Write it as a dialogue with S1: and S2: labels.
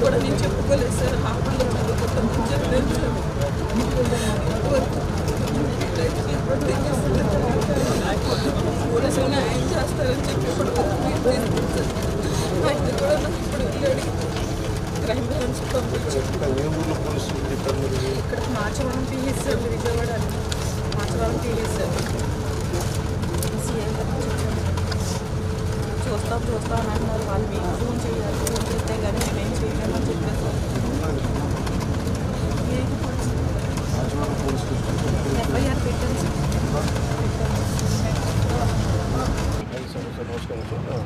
S1: కూడా నేను చెప్పుకోలేదు సార్ హాస్పిటల్లో చాలా కొత్త పోలీసులు ఆయన చేస్తారని చెప్పి ఇప్పుడు క్రైమ్ బ్రాంచ్ పంపించి
S2: ఇంకా ఏ ఊళ్ళో పోలీసులు చెప్పారు మీరు
S1: ఇక్కడ Marchavaram TV sir Vijayawada Marchavaram TV sir CM గారు చెప్పారు. చూస్తాం చూస్తాం అని అంటున్నారు వాళ్ళు మీకు ఫోన్ చేయాలి ఫోన్ చేస్తే కానీ మేమేం చేయలేమని చెప్పారు ఏంటి పోలీసు?
S2: రాజమండ్రి పోలీసులు
S1: ఎఫ్ఐఆర్ పెట్టాను సార్
S2: హాయ్ సార్ సార్ నమస్కారం సార్